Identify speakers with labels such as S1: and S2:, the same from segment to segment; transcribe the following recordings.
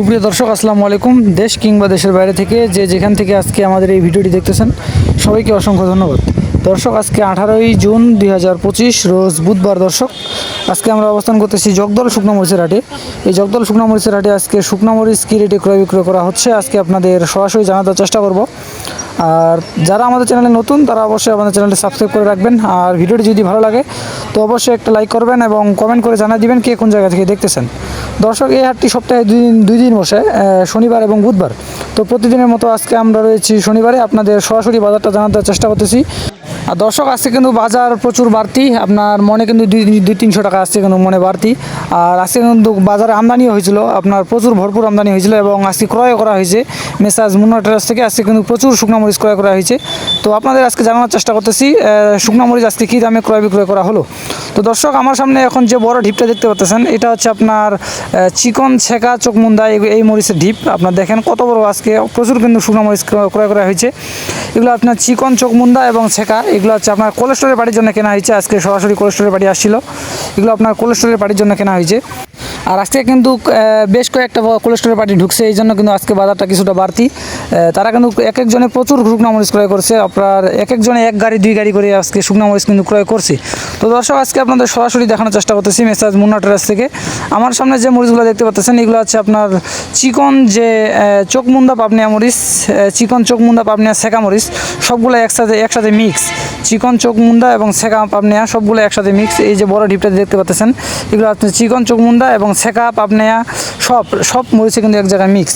S1: সুপ্রিয় দর্শক, আসসালামু আলাইকুম। দেশ কিংবা দেশের বাইরে থেকে যে যেখান থেকে আজকে আমাদের এই ভিডিওটি দেখতেছেন, সবাইকে অসংখ্য ধন্যবাদ। দর্শক, আজকে আঠারোই জুন দুই হাজার পঁচিশ, রোজ বুধবার দর্শক, আজকে আমরা অবস্থান করতেছি জগদল শুকনো মরিচের হাটে। এই জগদল শুকনো মরিচের হাটে আজকে শুকনো মরিচ কী রেটে ক্রয় বিক্রয় করা হচ্ছে, আজকে আপনাদের সরাসরি জানাতে চেষ্টা করব। আর যারা আমাদের চ্যানেলে নতুন, তারা অবশ্যই আমাদের চ্যানেলটি সাবস্ক্রাইব করে রাখবেন। আর ভিডিওটি যদি ভালো লাগে, তো অবশ্যই একটা লাইক করবেন এবং কমেন্ট করে জানিয়ে দিবেন কে কোন জায়গা থেকে দেখতেছেন। দর্শক, এই হাটটি সপ্তাহে দুই দিন দুই দিন বসে শনিবার এবং বুধবার। তো প্রতিদিনের মতো আজকে আমরা রয়েছি শনিবারে। আপনাদের সরাসরি বাজারটা জানাতে চেষ্টা করতেছি। আর দর্শক, আজকে কিন্তু বাজার প্রচুর বাড়তি। আপনার মনে কিন্তু দুই দুই তিনশো টাকা আসছে কিন্তু মনে বাড়তি। আর আজকে কিন্তু বাজারে আমদানিও হয়েছিল। আপনার প্রচুর ভরপুর আমদানি হয়েছিল এবং আজকে ক্রয় করা হয়েছে। মেসাজ মুন্না টেরাস থেকে আজকে কিন্তু প্রচুর মরিচ ক্রয় করা হয়েছে। তো আপনাদের আজকে জানানোর চেষ্টা করতেছি মরিচ আজকে কী দামে ক্রয় বিক্রয় করা হলো? তো দর্শক, আমার সামনে এখন যে বড় ঢিপটা দেখতে পাচ্ছেন, এটা হচ্ছে আপনার চিকন ছেঁকা চোখমুন্দা এই- মরিচের ঢিপ। আপনার দেখেন কত বড় আজকে, প্রচুর কিন্তু শুকনো মরিচ ক্রয়- করা হয়েছে। এগুলো আপনার চিকন চোখমুন্দা এবং ছেঁকা, এগুলো হচ্ছে আপনার কোলেস্টোরের বাড়ির জন্য কেনা হয়েছে। আজকে সরাসরি কোলেস্টোরের বাড়ি আসছিল। এগুলো আপনার কোলেস্টোরের বাড়ির জন্য কেনা হয়েছে। আর আজকে কিন্তু বেশ কয়েকটা কোলেস্টোরের পার্টি ঢুকছে, এই জন্য কিন্তু আজকে বাজারটা কিছুটা বাড়তি। তারা কিন্তু এক একজনে প্রচুর শুকনো মরিচ ক্রয় করছে। আপনার এক একজনে এক গাড়ি, দুই গাড়ি করে আজকে শুকনো মরিচ কিন্তু ক্রয় করছে। তো দর্শক, আজকে আপনাদের সরাসরি দেখানোর চেষ্টা করতেছি মেসাজ মুন্না টেরাস থেকে। আমার সামনে যে মরিচগুলো দেখতে পাচ্ছেন এগুলো হচ্ছে আপনার চিকন যে চোখমুন্দা পাবনিয়া মরিচ চিকন চোখমুন্দা পাবনিয়া সেকা মরিচ, সবগুলো একসাথে একসাথে মিক্স চিকন চোখমুন্দা এবং সেকা পাবনিয়া সবগুলো একসাথে মিক্স এই যে বড় ঢিপটা দেখতে পাচ্ছেন এগুলো আপনি চিকন চোখমুন্দা এবং সেকা পাবনিয়া সব সব মরিচে কিন্তু এক জায়গায় মিক্স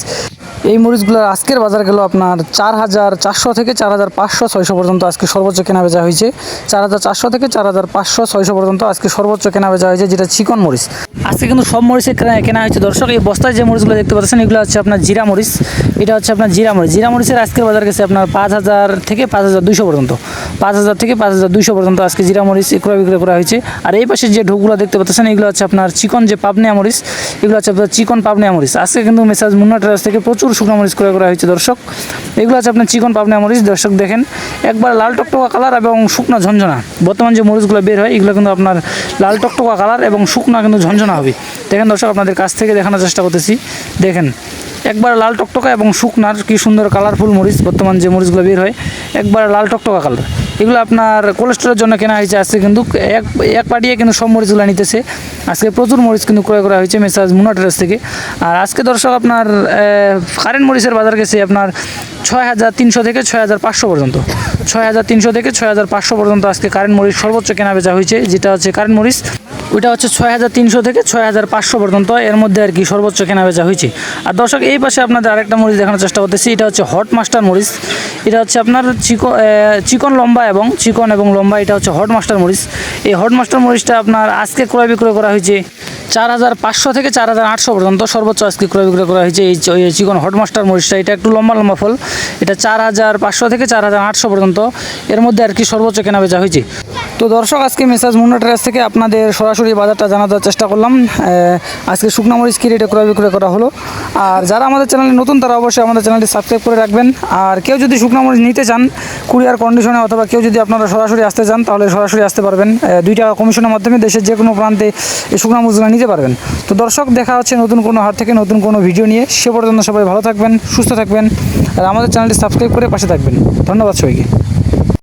S1: এই মরিচগুলোর আজকের বাজার গেল আপনার চার হাজার চারশো থেকে চার হাজার পাঁচশো, ছয়শো পর্যন্ত আজকে সর্বোচ্চ কেনা বেচা হয়েছে। চার হাজার চারশো থেকে চার হাজার পাঁচশো, ছয়শো পর্যন্ত আজকে সর্বোচ্চ কেনা বেচা হয়েছে, যেটা চিকন মরিচ। আজকে কিন্তু সব মরিচে কেনা- কেনা হয়েছে। দর্শক, এই বস্তায় যে মরিচগুলো দেখতে পাচ্ছেন, এগুলো হচ্ছে আপনার জিরা মরিচ। এটা হচ্ছে আপনার জিরা মরিচ। জিরা মরিচের আজকের বাজার গেছে আপনার পাঁচ হাজার থেকে পাঁচ হাজার দুশো পর্যন্ত। পাঁচ হাজার থেকে পাঁচ হাজার দুশো পর্যন্ত আজকে জিরা মরিচ ক্রয় বিক্রয় করা হয়েছে। আর এই পাশে যে ঢোকগুলো দেখতে পাচ্ছেন, এগুলো হচ্ছে আপনার চিকন যে পাবনিয়া মরিচ, এগুলো হচ্ছে আপনার চিকন পাবনিয়া মরিচ। আজকে কিন্তু মেসাজ মুন্না টেরাস থেকে প্রচুর শুকনো মরিচ ক্রয় করা হয়েছে, দর্শক। এগুলো আছে আপনার চিকন পাবনা মরিচ, দর্শক দেখেন। একবার লাল টকটকা কালার এবং শুকনা ঝঞ্ঝনা বর্তমান যে মরিচগুলো বের হয়, এগুলো কিন্তু আপনার লাল টকটকা কালার এবং শুকনা কিন্তু ঝঞ্ঝনা হবে। দেখেন দর্শক, আপনাদের কাছ থেকে দেখানোর চেষ্টা করতেছি। দেখেন, একবার লাল টকটকা এবং শুকনার কি সুন্দর কালারফুল মরিচ বর্তমান যে মরিচগুলো বের হয়, একবার লাল টকটকা কালার। এগুলো আপনার কোলেস্ট্রলের জন্য কেনা হয়েছে আজকে কিন্তু এক এক পাটিয়ে কিন্তু সব মরিচগুলো নিতেছে। আজকে প্রচুর মরিচ কিন্তু ক্রয় করা হয়েছে মেসাজ মুনা ট্রেস থেকে। আর আজকে দর্শক আপনার কারেন্ট মরিচের বাজার গেছে আপনার ছয় হাজার তিনশো থেকে ছয় হাজার পাঁচশো পর্যন্ত। ছয় হাজার তিনশো থেকে ছয় হাজার পাঁচশো পর্যন্ত আজকে কারেন্ট মরিচ সর্বোচ্চ কেনা বেচা হয়েছে, যেটা হচ্ছে কারেন্ট মরিচ। ওইটা হচ্ছে ছয় হাজার তিনশো থেকে ছয় হাজার পাঁচশো পর্যন্ত এর মধ্যে আর কি সর্বোচ্চ কেনা বেচা হয়েছে। আর দর্শক, এই পাশে আপনাদের আরেকটা মরিচ দেখানোর চেষ্টা করতেছি। এটা হচ্ছে হট মাস্টার মরিচ। এটা হচ্ছে আপনার চিকন চিকন লম্বা এবং চিকন এবং লম্বা, এটা হচ্ছে হট মাস্টার মরিচ। এই হট মাস্টার মরিচটা আপনার আজকে ক্রয় বিক্রয় করা হয়েছে চার হাজার পাঁচশো থেকে চার হাজার আটশো পর্যন্ত। সর্বোচ্চ আজকে ক্রয় বিক্রয় করা হয়েছে এই চিকন হট মাস্টার মরিচটা। এটা একটু লম্বা লম্বা ফল। এটা চার হাজার পাঁচশো থেকে চার হাজার আটশো পর্যন্ত। এর মধ্যে আর কি সর্বোচ্চ কেনা বেচা হয়েছে। তো দর্শক আজকে মেসাজ মুন্না টেরাস থেকে আপনাদের সরাসরি বাজারটা জানাতে চেষ্টা করলাম। আজকে শুকনো মরিচ কি রেটে ক্রয় বিক্রয় করা হলো। আর যারা আমাদের চ্যানেলে নতুন তারা অবশ্যই আমাদের চ্যানেলটি সাবস্ক্রাইব করে রাখবেন। আর কেউ যদি শুকনো মরিচ নিতে চান কুরিয়ার কন্ডিশনে অথবা কেউ যদি আপনারা সরাসরি আসতে চান তাহলে সরাসরি আসতে পারবেন। আহ, দুই টাকা কমিশনের মাধ্যমে দেশের যে কোনো প্রান্তে এই শুকনো মরিচগুলো নিতে পারবেন। তো দর্শক দেখা হচ্ছে নতুন কোনো হাট থেকে নতুন কোনো ভিডিও নিয়ে। সে পর্যন্ত সবাই ভালো থাকবেন সুস্থ থাকবেন। আর আমাদের চ্যানেলটি সাবস্ক্রাইব করে পাশে থাকবেন। ধন্যবাদ সবাইকে।